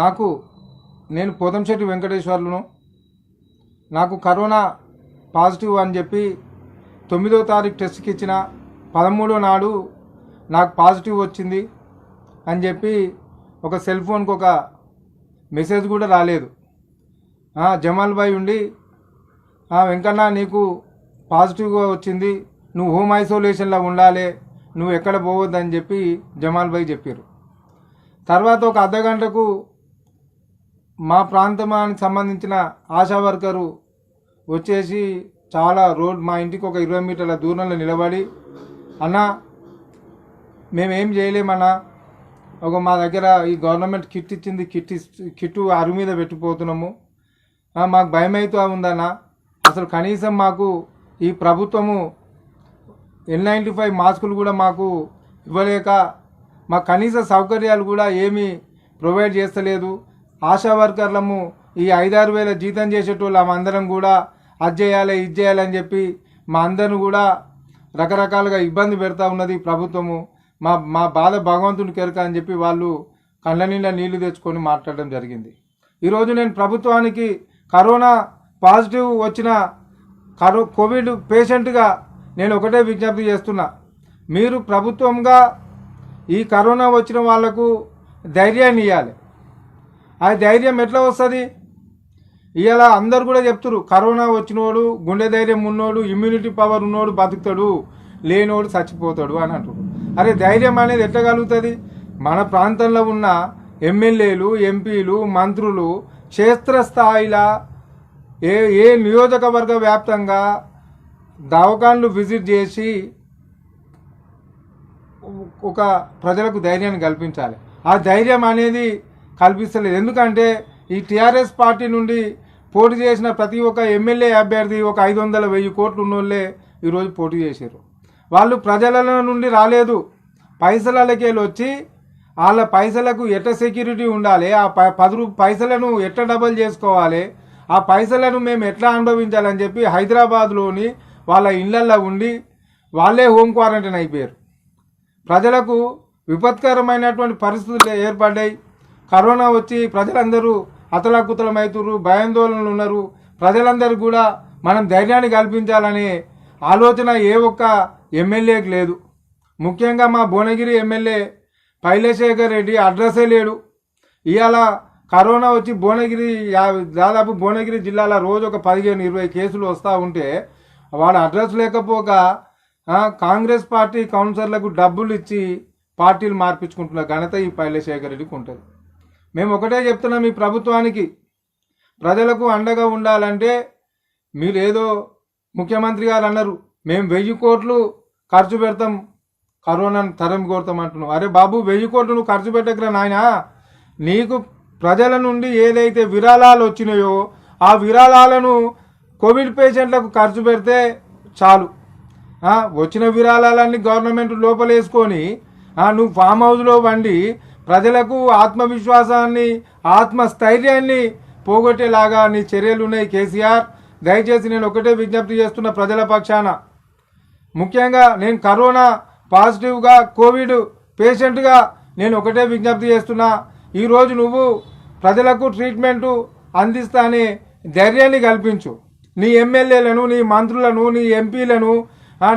నాకు నేను పోతంశెట్టి వెంకటేశ్వర్లను. నాకు కరోనా పాజిటివ్ అని చెప్పి తొమ్మిదో తారీఖు టెస్ట్కి ఇచ్చిన పదమూడో నాడు నాకు పాజిటివ్ వచ్చింది అని చెప్పి ఒక సెల్ ఫోన్కి ఒక మెసేజ్ కూడా రాలేదు. జమాల్ బాయ్ ఉండి వెంకన్న నీకు పాజిటివ్గా వచ్చింది నువ్వు హోమ్ ఐసోలేషన్లో ఉండాలి నువ్వు ఎక్కడ పోవద్దని చెప్పి జమాల్ బాయ్ చెప్పారు. తర్వాత ఒక అర్ధ గంటకు మా ప్రాంతానికి సంబంధించిన ఆశా వర్కరు వచ్చేసి చాలా రోడ్ మా ఇంటికి ఒక ఇరవై మీటర్ల దూరంలో నిలబడి అన్న మేమేం చేయలేమన్నా? ఒక మా దగ్గర ఈ గవర్నమెంట్ కిట్ ఇచ్చింది కిట్ కిట్టు అరు మీద పెట్టిపోతున్నాము. మాకు భయం అవుతూ ఉందన్న. అసలు కనీసం మాకు ఈ ప్రభుత్వము ఎన్ నైంటీ ఫైవ్ మాస్కులు కూడా మాకు ఇవ్వలేక మా కనీస సౌకర్యాలు కూడా ఏమీ ప్రొవైడ్ చేస్తలేదు. ఆశా వర్కర్లము ఈ ఐదారు వేల జీతం చేసేటోళ్ళు అందరం కూడా అది చేయాలి ఇది చేయాలని చెప్పి మా అందరిని కూడా రకరకాలుగా ఇబ్బంది పెడతా ఉన్నది ప్రభుత్వము. మా మా బాధ భగవంతుని కెరక అని చెప్పి వాళ్ళు కళ్ళ నిండా నీళ్ళు తెచ్చుకొని మాట్లాడడం జరిగింది. ఈరోజు నేను ప్రభుత్వానికి కరోనా పాజిటివ్ వచ్చిన కరో కోవిడ్ పేషెంట్గా నేను ఒకటే విజ్ఞప్తి చేస్తున్నా. మీరు ప్రభుత్వంగా ఈ కరోనా వచ్చిన వాళ్ళకు ధైర్యాన్ని ఇవ్వాలి ఆ ధైర్యం ఎట్లా వస్తుంది? ఇలా అందరు కూడా చెప్తారు కరోనా వచ్చినోడు గుండె ధైర్యం ఉన్నోడు ఇమ్యూనిటీ పవర్ ఉన్నోడు బతుకుతాడు లేనోడు చచ్చిపోతాడు అని అంటారు అరే ధైర్యం అనేది ఎట్లా కలుగుతుంది? మన ప్రాంతంలో ఉన్న ఎమ్మెల్యేలు ఎంపీలు మంత్రులు క్షేత్రస్థాయిలో ఏ ఏ నియోజకవర్గ వ్యాప్తంగా దవాఖాన్లు విజిట్ చేసి ఒక ప్రజలకు ధైర్యాన్ని కల్పించాలి. ఆ ధైర్యం అనేది కల్పిస్తలేదు. ఎందుకంటే ఈ టీఆర్ఎస్ పార్టీ నుండి పోటీ చేసిన ప్రతి ఒక్క ఎమ్మెల్యే అభ్యర్థి ఒక ఐదు వందల వెయ్యి కోట్లు ఉన్నోళ్ళే ఈరోజు పోటీ చేశారు వాళ్ళు ప్రజల నుండి రాలేదు. పైసలకెళ్ళి వచ్చి వాళ్ళ పైసలకు ఎట్ట సెక్యూరిటీ ఉండాలి? ఆ ప పది రూ పైసలను ఎట్ట డబల్ చేసుకోవాలి? ఆ పైసలను మేము ఎట్లా అనుభవించాలని చెప్పి హైదరాబాద్లోని వాళ్ళ ఇళ్ళల్లో ఉండి వాళ్ళే హోమ్ క్వారంటైన్ అయిపోయారు. ప్రజలకు విపత్కరమైనటువంటి పరిస్థితులు ఏర్పడ్డాయి. కరోనా వచ్చి ప్రజలందరూ అతలాకుతలమవుతున్నారు భయాందోళనలు ఉన్నారు. ప్రజలందరూ కూడా మనం ధైర్యాన్ని కల్పించాలనే ఆలోచన ఏ ఒక్క ఎమ్మెల్యేకి లేదు. ముఖ్యంగా మా భువనగిరి ఎమ్మెల్యే పైలశేఖర్ రెడ్డి అడ్రస్సే లేడు. ఇవాళ కరోనా వచ్చి భువనగిరి దాదాపు భువనగిరి జిల్లాలో రోజు ఒక పదిహేను ఇరవై కేసులు వస్తూ ఉంటే వాడు అడ్రస్ లేకపోక కాంగ్రెస్ పార్టీ కౌన్సిలర్లకు డబ్బులు ఇచ్చి పార్టీలు మార్పించుకుంటున్న ఘనత ఈ పైలశేఖర్ రెడ్డికి ఉంటుంది. మేము ఒకటే చెప్తున్నాం మీ ప్రభుత్వానికి. ప్రజలకు అండగా ఉండాలంటే మీరు ఏదో ముఖ్యమంత్రి గారు అన్నారు మేము వెయ్యి కోట్లు ఖర్చు పెడతాం కరోనాను తరం కోరుతాం అంటున్నావు అరే బాబు వెయ్యి కోట్లు నువ్వు ఖర్చు పెట్టకరా నాయనా. నీకు ప్రజల నుండి ఏదైతే విరాళాలు వచ్చినాయో ఆ విరాళాలను కోవిడ్ పేషెంట్లకు ఖర్చు పెడితే చాలు. వచ్చిన విరాళాలన్నీ గవర్నమెంట్ లోపలేసుకొని నువ్వు ఫామ్ హౌస్లో వండి ప్రజలకు ఆత్మవిశ్వాసాన్ని ఆత్మస్థైర్యాన్ని పోగొట్టేలాగా నీ చర్యలు ఉన్నాయి కేసీఆర్. దయచేసి నేను ఒకటే విజ్ఞప్తి చేస్తున్న ప్రజల పక్షాన. ముఖ్యంగా నేను కరోనా పాజిటివ్గా కోవిడ్ పేషెంట్గా నేను ఒకటే విజ్ఞప్తి చేస్తున్నా. ఈరోజు నువ్వు ప్రజలకు ట్రీట్మెంటు అందిస్తానే ధైర్యాన్ని కల్పించు. నీ ఎమ్మెల్యేలను నీ మంత్రులను నీ ఎంపీలను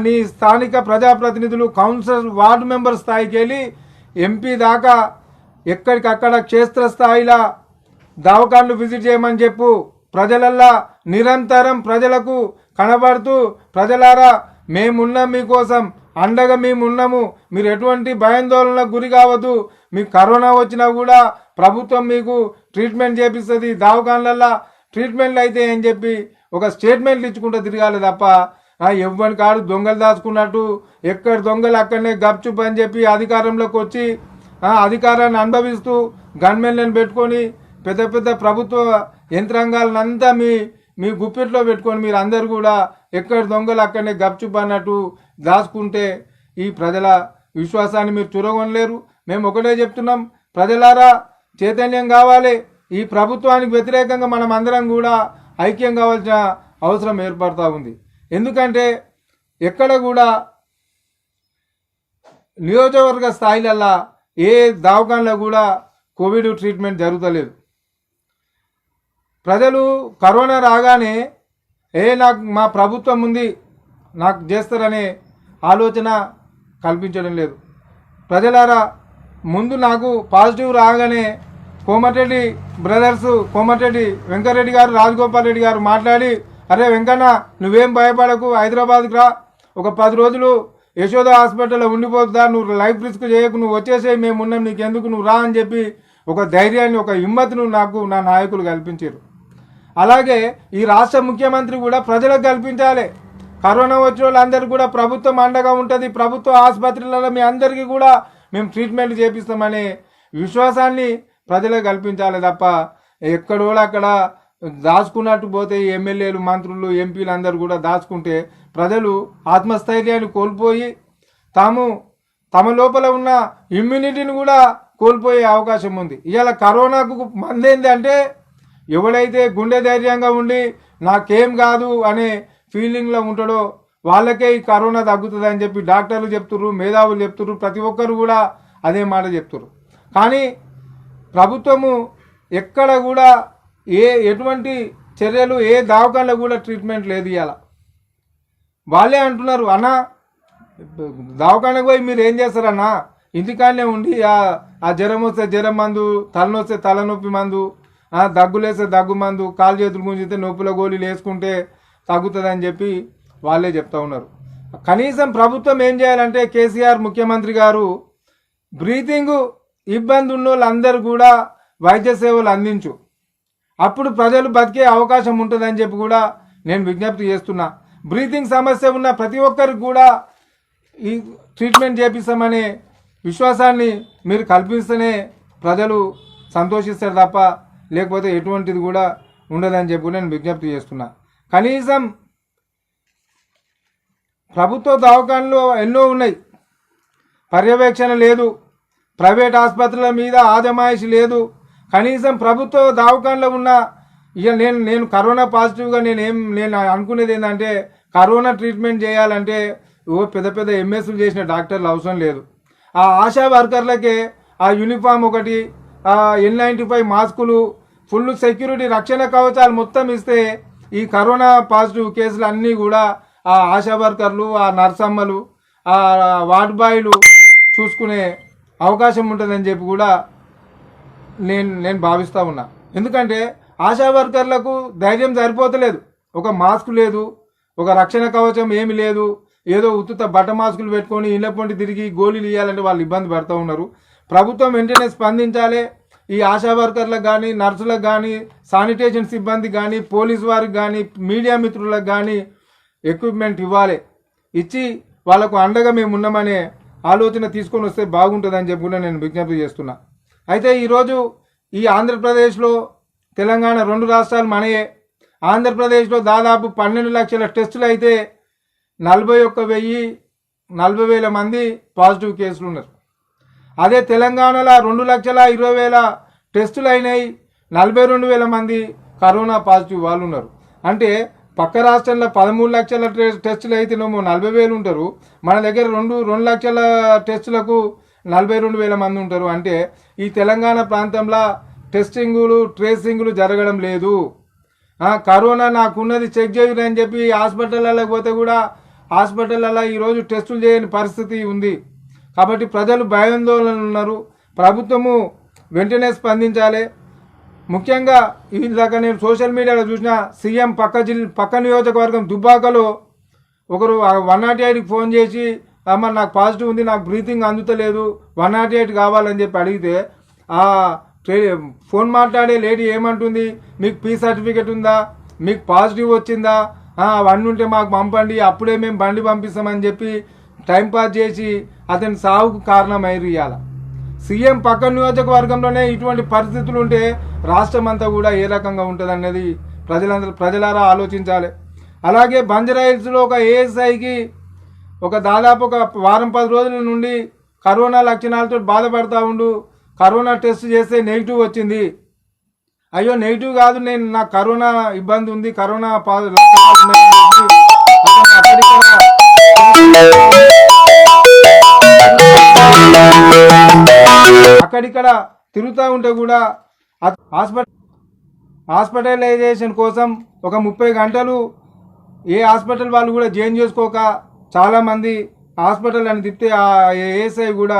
నీ స్థానిక ప్రజాప్రతినిధులు కౌన్సిల్ వార్డు మెంబర్ స్థాయికి వెళ్ళి ఎంపీ దాకా ఎక్కడికక్కడ క్షేత్రస్థాయిలో దవాఖాన్లు విజిట్ చేయమని చెప్పు. ప్రజలల్లా నిరంతరం ప్రజలకు కనబడుతూ ప్రజలారా మేమున్నాం మీకోసం అండగా మేమున్నాము. మీరు ఎటువంటి భయాందోళనలకు గురి కావద్దు. మీకు కరోనా వచ్చినా కూడా ప్రభుత్వం మీకు ట్రీట్మెంట్ చేపిస్తుంది. దవాఖాన్లల్లా ట్రీట్మెంట్లు అయితే అని చెప్పి ఒక స్టేట్మెంట్లు ఇచ్చుకుంటూ తిరగాలి తప్ప ఆ, ఎవ్వని కాడు దొంగలు దాచుకున్నట్టు ఎక్కడ దొంగలు అక్కడనే గప్చుప్ అని చెప్పి అధికారంలోకి వచ్చి అధికారాన్ని అనుభవిస్తూ గన్మెన్లను పెట్టుకొని పెద్ద పెద్ద ప్రభుత్వ యంత్రాంగాలను అంతా మీ మీ గుప్పెట్లో పెట్టుకొని మీరు అందరు కూడా ఎక్కడ దొంగలు అక్కడనే గప్చుప్ అన్నట్టు దాచుకుంటే ఈ ప్రజల విశ్వాసాన్ని మీరు చురగొనలేరు. మేము ఒకటే చెప్తున్నాం ప్రజలారా చైతన్యం కావాలి. ఈ ప్రభుత్వానికి వ్యతిరేకంగా మనం అందరం కూడా ఐక్యం కావాల్సిన అవసరం ఏర్పడతా ఉంది. ఎందుకంటే ఎక్కడ కూడా నియోజకవర్గ స్థాయిలల్లా ఏ దవాఖానలో కూడా కోవిడ్ ట్రీట్మెంట్ జరుగుతలేదు. ప్రజలు కరోనా రాగానే ఏ నాకు మా ప్రభుత్వం ఉంది నాకు చేస్తారనే ఆలోచన కల్పించడం లేదు. ప్రజలారా ముందు నాకు పాజిటివ్ రాగానే కోమటిరెడ్డి బ్రదర్స్ కోమటిరెడ్డి వెంకటరెడ్డి గారు రాజగోపాల్ రెడ్డి గారు మాట్లాడి అరే వెంకన్న నువ్వేం భయపడకు హైదరాబాద్కి రా ఒక పది రోజులు యశోద హాస్పిటల్లో ఉండిపోతా నువ్వు లైఫ్ రిస్క్ చేయకు నువ్వు వచ్చేసే మేము ఉన్నాం నీకెందుకు నువ్వు రా అని చెప్పి ఒక ధైర్యాన్ని ఒక హిమ్మత్ను నాకు నా నాయకులు కల్పించారు. అలాగే ఈ రాష్ట్ర ముఖ్యమంత్రి కూడా ప్రజలకు కల్పించాలి. కరోనా వచ్చిన వాళ్ళందరికీ కూడా ప్రభుత్వం అండగా ఉంటుంది ప్రభుత్వ ఆసుపత్రులలో మీ అందరికీ కూడా మేము ట్రీట్మెంట్ చేపిస్తామనే విశ్వాసాన్ని ప్రజలకు కల్పించాలి తప్ప ఎక్కడో అక్కడ దాచుకున్నట్టు పోతే ఎమ్మెల్యేలు మంత్రులు ఎంపీలు అందరూ కూడా దాచుకుంటే ప్రజలు ఆత్మస్థైర్యాన్ని కోల్పోయి తాము తమ లోపల ఉన్న ఇమ్యూనిటీని కూడా కోల్పోయే అవకాశం ఉంది. ఇవాళ కరోనాకు మందేంది అంటే ఎవడైతే గుండె ధైర్యంగా ఉండి నాకేం కాదు అనే ఫీలింగ్లో ఉంటాడో వాళ్ళకే ఈ కరోనా తగ్గుతుంది అని చెప్పి డాక్టర్లు చెప్తుర్రు మేధావులు చెప్తుర్రు ప్రతి ఒక్కరు కూడా అదే మాట చెప్తుర్రు. కానీ ప్రభుత్వము ఎక్కడ కూడా ఏ ఎటువంటి చర్యలు ఏ దవాఖానలో కూడా ట్రీట్మెంట్ లేదు ఇవాళ వాళ్ళే అంటున్నారు అన్న దవాఖానకు పోయి మీరు ఏం చేస్తారన్నా? ఇంటికాడనే ఉండి ఆ- జ్వరం వస్తే జ్వరం మందు తలనొస్తే తలనొప్పి మందు ఆ దగ్గులేస్తే దగ్గు మందు కాలు చేతులు గుంజితే నొప్పుల గోళీలు వేసుకుంటే తగ్గుతుందని చెప్పి వాళ్ళే చెప్తా ఉన్నారు. కనీసం ప్రభుత్వం ఏం చేయాలంటే కేసీఆర్ ముఖ్యమంత్రి గారు బ్రీతింగ్ ఇబ్బంది ఉన్న వాళ్ళందరూ కూడా వైద్య సేవలు అందించు. అప్పుడు ప్రజలు బతికే అవకాశం ఉంటుందని చెప్పి కూడా నేను విజ్ఞప్తి చేస్తున్నా. బ్రీతింగ్ సమస్య ఉన్న ప్రతి ఒక్కరికి కూడా ఈ ట్రీట్మెంట్ చేపిస్తామనే విశ్వాసాన్ని మీరు కల్పిస్తేనే ప్రజలు సంతోషిస్తారు తప్ప లేకపోతే ఎటువంటిది కూడా ఉండదని చెప్పి నేను విజ్ఞప్తి చేస్తున్నా. కనీసం ప్రభుత్వ దవాఖానలు ఎన్నో ఉన్నాయి. పర్యవేక్షణ లేదు. ప్రైవేట్ ఆసుపత్రుల మీద ఆజమాయిషి లేదు. కనీసం ప్రభుత్వ దవాఖానలో ఉన్న ఇక నేను నేను కరోనా పాజిటివ్గా నేను ఏం నేను అనుకునేది ఏంటంటే కరోనా ట్రీట్మెంట్ చేయాలంటే ఓ పెద్ద పెద్ద ఎంఎస్లు చేసిన డాక్టర్లు అవసరం లేదు. ఆ ఆశా వర్కర్లకే ఆ యూనిఫామ్ ఒకటి ఎన్ నైంటీ ఫైవ్ మాస్కులు ఫుల్ సెక్యూరిటీ రక్షణ కవచాలు మొత్తం ఇస్తే ఈ కరోనా పాజిటివ్ కేసులు అన్నీ కూడా ఆ ఆశా వర్కర్లు ఆ నర్సమ్మలు ఆ వార్డ్ బాయ్లు చూసుకునే అవకాశం ఉంటుందని చెప్పి కూడా నేను నేను భావిస్తూ ఉన్నా. ఎందుకంటే ఆశా వర్కర్లకు ధైర్యం సరిపోతలేదు. ఒక మాస్క్ లేదు ఒక రక్షణ కవచం ఏమి లేదు ఏదో ఉత్తుత బట్ట మాస్కులు పెట్టుకొని ఇళ్ళ పొంటి తిరిగి గోళీలు ఇవ్వాలంటే వాళ్ళు ఇబ్బంది పడుతూ ఉన్నారు. ప్రభుత్వం వెంటనే స్పందించాలి. ఈ ఆశా వర్కర్లకు కానీ నర్సులకు కానీ శానిటేషన్ సిబ్బంది కానీ పోలీస్ వారికి కానీ మీడియా మిత్రులకు కానీ ఎక్విప్మెంట్ ఇవ్వాలి. ఇచ్చి వాళ్ళకు అండగా మేము ఉన్నామనే ఆలోచన తీసుకొని వస్తే బాగుంటుందని చెప్పి కూడా నేను విజ్ఞప్తి చేస్తున్నా. అయితే ఈరోజు ఈ ఆంధ్రప్రదేశ్లో తెలంగాణ రెండు రాష్ట్రాలు మనయే. ఆంధ్రప్రదేశ్లో దాదాపు పన్నెండు లక్షల టెస్టులు అయితే నలభై ఒక్క వెయ్యి నలభై వేల మంది పాజిటివ్ కేసులు ఉన్నారు. అదే తెలంగాణలో రెండు లక్షల ఇరవై వేల టెస్టులు అయినాయి నలభై రెండు వేల మంది కరోనా పాజిటివ్ వాళ్ళు ఉన్నారు. అంటే పక్క రాష్ట్రంలో పదమూడు లక్షల టెస్టులు అయితేనేమో నలభై వేలు ఉంటారు. మన దగ్గర రెండు రెండు లక్షల టెస్టులకు నలభై రెండు వేల మంది ఉంటారు. అంటే ఈ తెలంగాణ ప్రాంతంలో టెస్టింగులు ట్రేసింగులు జరగడం లేదు. కరోనా నాకున్నది చెక్ చేయరు అని చెప్పి హాస్పిటల్లో పోతే కూడా హాస్పిటల్లో ఈరోజు టెస్టులు చేయని పరిస్థితి ఉంది. కాబట్టి ప్రజలు భయాందోళనలు ఉన్నారు. ప్రభుత్వము వెంటనే స్పందించాలి. ముఖ్యంగా ఇందాక నేను సోషల్ మీడియాలో చూసిన సీఎం పక్క జిల్ పక్క నియోజకవర్గం దుబ్బాకలో ఒకరు వన్ నాట్ ఎయిట్కి ఫోన్ చేసి అమ్మ నాకు పాజిటివ్ ఉంది నాకు బ్రీతింగ్ అందుతలేదు వన్ నాట్ ఎయిట్ కావాలని చెప్పి అడిగితే ఫోన్ మాట్లాడే లేడీ ఏమంటుంది? మీకు పీ సర్టిఫికేట్ ఉందా? మీకు పాజిటివ్ వచ్చిందా? అవన్నీ ఉంటే మాకు పంపండి. అప్పుడే మేము బండి పంపిస్తామని చెప్పి టైం పాస్ చేసి అతని సావుకు కారణమైరు ఇవాళ సీఎం పక్క నియోజకవర్గంలోనే ఇటువంటి పరిస్థితులు ఉంటే రాష్ట్రం అంతా కూడా ఏ రకంగా ఉంటుంది అనేది ప్రజలందరూ ప్రజలారా ఆలోచించాలి. అలాగే బంజరాయిల్స్లో ఒక ఏఎస్ఐకి ఒక దాదాపు ఒక వారం పది రోజుల నుండి కరోనా లక్షణాలతో బాధపడతా ఉండు. కరోనా టెస్ట్ చేస్తే నెగిటివ్ వచ్చింది. అయ్యో నెగిటివ్ కాదు నేను నాకు కరోనా ఇబ్బంది ఉంది కరోనా అక్కడిక్కడ అక్కడిక్కడ తిరుగుతూ ఉంటే కూడా హాస్పిటల్ హాస్పిటలైజేషన్ కోసం ఒక ముప్పై గంటలు ఏ హాస్పిటల్ వాళ్ళు కూడా జాయిన్ చేసుకోక చాలామంది హాస్పిటల్ అని తిప్పితే ఆ ఏఎస్ఐ కూడా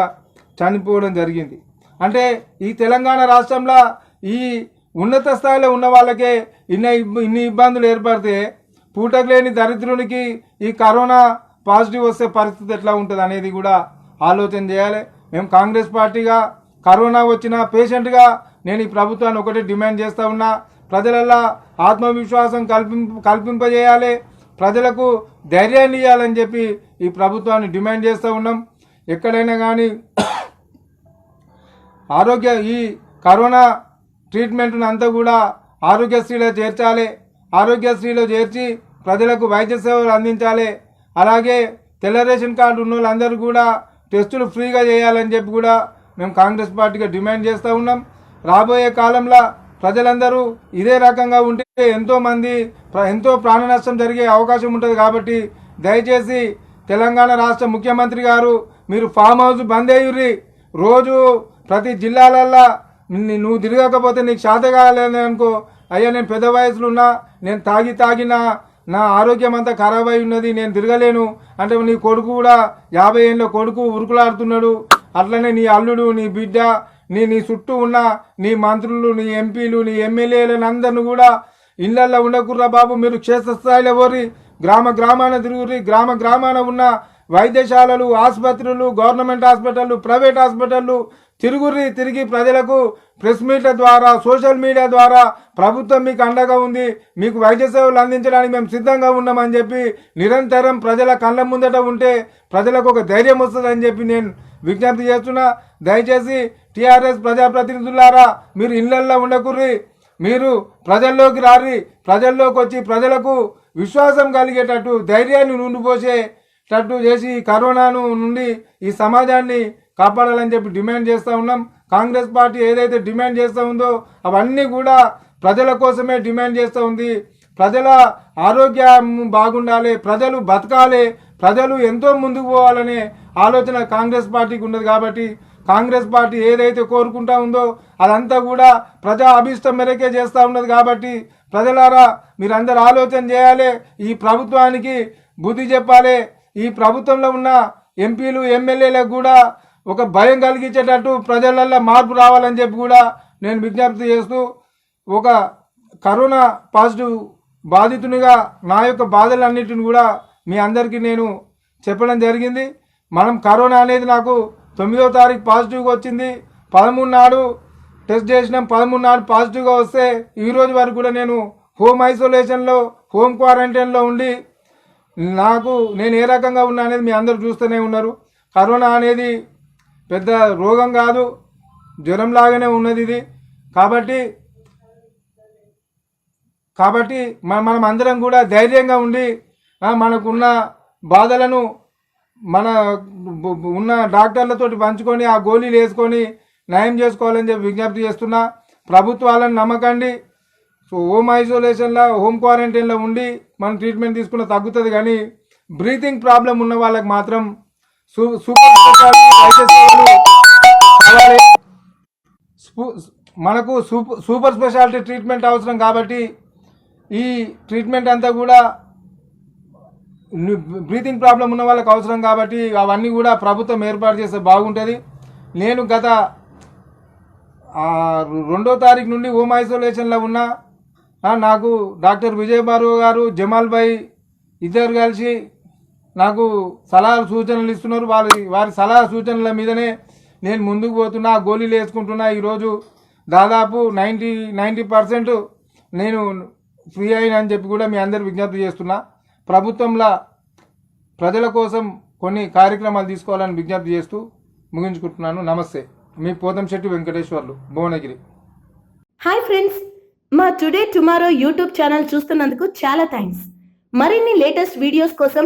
చనిపోవడం జరిగింది. అంటే ఈ తెలంగాణ రాష్ట్రంలో ఈ ఉన్నత స్థాయిలో ఉన్న వాళ్ళకే ఇన్ని ఇబ్బ- ఇన్ని ఇబ్బందులు ఏర్పడితే పూటకు లేని దరిద్రునికి ఈ కరోనా పాజిటివ్ వస్తే పరిస్థితి ఎట్లా ఉంటుంది అనేది కూడా ఆలోచన చేయాలి. మేము కాంగ్రెస్ పార్టీగా కరోనా వచ్చిన పేషెంట్గా నేను ఈ ప్రభుత్వాన్ని ఒకటి డిమాండ్ చేస్తూ ఉన్నా. ప్రజలల్లో ఆత్మవిశ్వాసం కల్పిం కల్పింపజేయాలి. ప్రజలకు ధైర్యాన్ని ఇవ్వాలని చెప్పి ఈ ప్రభుత్వాన్ని డిమాండ్ చేస్తూ ఉన్నాం. ఎక్కడైనా కానీ ఆరోగ్య ఈ కరోనా ట్రీట్మెంట్ను అంతా కూడా ఆరోగ్యశ్రీలో చేర్చాలి. ఆరోగ్యశ్రీలో చేర్చి ప్రజలకు వైద్య సేవలు అందించాలి. అలాగే తెల్ల రేషన్ కార్డు ఉన్న వాళ్ళందరూ కూడా టెస్టులు ఫ్రీగా చేయాలని చెప్పి కూడా మేము కాంగ్రెస్ పార్టీగా డిమాండ్ చేస్తూ ఉన్నాం. రాబోయే కాలంలో ప్రజలందరూ ఇదే రకంగా ఉంటే ఎంతోమంది ఎంతో ప్రాణ నష్టం జరిగే అవకాశం ఉంటుంది కాబట్టి దయచేసి తెలంగాణ రాష్ట్ర ముఖ్యమంత్రి గారు మీరు ఫామ్ హౌస్ బంద్ అయ్యుర్రి రోజు ప్రతి జిల్లాలల్లో నువ్వు తిరగకపోతే నీకు శాత కాలేదు అనుకో. అయ్యా నేను పెద్ద వయసులో ఉన్నా నేను తాగి తాగిన నా ఆరోగ్యం అంతా ఖరాబ్ అయి ఉన్నది నేను తిరగలేను. అంటే నీ కొడుకు కూడా యాభై ఏళ్ళ కొడుకు ఉరుకులాడుతున్నాడు. అట్లనే నీ అల్లుడు నీ బిడ్డ నీ నీ చుట్టూ ఉన్న నీ మంత్రులు నీ ఎంపీలు నీ ఎమ్మెల్యేలను అందరిని కూడా ఇళ్ళల్లో ఉండకుర్రా బాబు మీరు క్షేత్రస్థాయిలో పోరి గ్రామ గ్రామాన తిరుగురి గ్రామ గ్రామాన ఉన్న వైద్యశాలలు ఆసుపత్రులు గవర్నమెంట్ హాస్పిటళ్ళు ప్రైవేట్ హాస్పిటళ్ళు తిరుగురి తిరిగి ప్రజలకు ప్రెస్ మీట్ల ద్వారా సోషల్ మీడియా ద్వారా ప్రభుత్వం మీకు అండగా ఉంది మీకు వైద్య సేవలు అందించడానికి మేము సిద్ధంగా ఉన్నామని చెప్పి నిరంతరం ప్రజల కళ్ళ ముందట ఉంటే ప్రజలకు ఒక ధైర్యం వస్తుందని చెప్పి నేను విజ్ఞప్తి చేస్తున్నా. దయచేసి టీఆర్ఎస్ ప్రజాప్రతినిధులారా మీరు ఇళ్ళల్లో ఉండకుర్రి మీరు ప్రజల్లోకి రారి ప్రజల్లోకి వచ్చి ప్రజలకు విశ్వాసం కలిగేటట్టు ధైర్యాన్ని నుండిపోసేటట్టు చేసి ఈ కరోనాను నుండి ఈ సమాజాన్ని కాపాడాలని చెప్పి డిమాండ్ చేస్తూ ఉన్నాం. కాంగ్రెస్ పార్టీ ఏదైతే డిమాండ్ చేస్తూ ఉందో అవన్నీ కూడా ప్రజల కోసమే డిమాండ్ చేస్తూ ఉంది. ప్రజల ఆరోగ్యం బాగుండాలి ప్రజలు బతకాలి ప్రజలు ఎంతో ముందుకు పోవాలనే ఆలోచన కాంగ్రెస్ పార్టీకి ఉన్నది కాబట్టి కాంగ్రెస్ పార్టీ ఏదైతే కోరుకుంటా ఉందో అదంతా కూడా ప్రజా అభిష్టం మేరకే చేస్తూ ఉన్నది కాబట్టి ప్రజలారా మీరందరూ ఆలోచన చేయాలి. ఈ ప్రభుత్వానికి బుద్ధి చెప్పాలి. ఈ ప్రభుత్వంలో ఉన్న ఎంపీలు ఎమ్మెల్యేలకు కూడా ఒక భయం కలిగించేటట్టు ప్రజలల్లో మార్పు రావాలని చెప్పి కూడా నేను విజ్ఞప్తి చేస్తూ ఒక కరోనా పాజిటివ్ బాధితునిగా నా యొక్క బాధలన్నిటిని కూడా మీ అందరికీ నేను చెప్పడం జరిగింది. మనం కరోనా అనేది నాకు తొమ్మిదో తారీఖు పాజిటివ్గా వచ్చింది. పదమూడు నాడు టెస్ట్ చేసినాం. పదమూడు నాడు పాజిటివ్గా వస్తే ఈరోజు వరకు కూడా నేను హోమ్ ఐసోలేషన్లో హోమ్ క్వారంటైన్లో ఉండి నాకు నేను ఏ రకంగా ఉన్నా అనేది మీ అందరూ చూస్తూనే ఉన్నారు. కరోనా అనేది పెద్ద రోగం కాదు. జ్వరం లాగానే ఉన్నది ఇది. కాబట్టి కాబట్టి మన మనం అందరం కూడా ధైర్యంగా ఉండి మనకున్న బాధలను మన ఉన్న డాక్టర్లతో పంచుకొని ఆ గోళీలు వేసుకొని నయం చేసుకోవాలని చెప్పి విజ్ఞప్తి చేస్తున్నా. ప్రభుత్వాలను నమ్మకండి. సో హోమ్ ఐసోలేషన్లో హోమ్ క్వారంటైన్లో ఉండి మనం ట్రీట్మెంట్ తీసుకున్న తగ్గుతుంది కానీ బ్రీతింగ్ ప్రాబ్లం ఉన్న వాళ్ళకి మాత్రం సూపర్ స్పెషాలిటీ సేవలు కావాలి. మనకు సూపర్ సూపర్ స్పెషాలిటీ ట్రీట్మెంట్ అవసరం కాబట్టి ఈ ట్రీట్మెంట్ అంతా కూడా బ్రీతింగ్ ప్రాబ్లం ఉన్న వాళ్ళకి అవసరం కాబట్టి అవన్నీ కూడా ప్రభుత్వం ఏర్పాటు చేస్తే బాగుంటుంది. నేను గత రెండో తారీఖు నుండి హోమ్ ఐసోలేషన్లో ఉన్నా నాకు డాక్టర్ విజయ్ బారు గారు జమాల్ భాయ్ ఇద్దరు కలిసి నాకు సలహాలు సూచనలు ఇస్తున్నారు. వారి వారి సలహా సూచనల మీదనే నేను ముందుకు పోతున్నా గోళీలు వేసుకుంటున్నా. ఈరోజు దాదాపు నైంటీ నైంటీ పర్సెంట్ నేను ఫ్రీ అయినా అని చెప్పి కూడా మీ అందరు విజ్ఞప్తి చేస్తున్నా. ప్రభుత్వంలో ప్రజల కోసం కొన్ని కార్యక్రమాలు తీసుకోవాలని విజ్ఞప్తి చేస్తూ ముగించుకుంటున్నాను. నమస్తే. మీ పోతంశెట్టి వెంకటేశ్వర్లు భువనగిరి. Hi friends. మా టుడే టుమారో యూట్యూబ్ ఛానల్ చూస్తున్నందుకు చాలా థ్యాంక్స్ మరిన్ని లేటెస్ట్ వీడియోస్ కోసం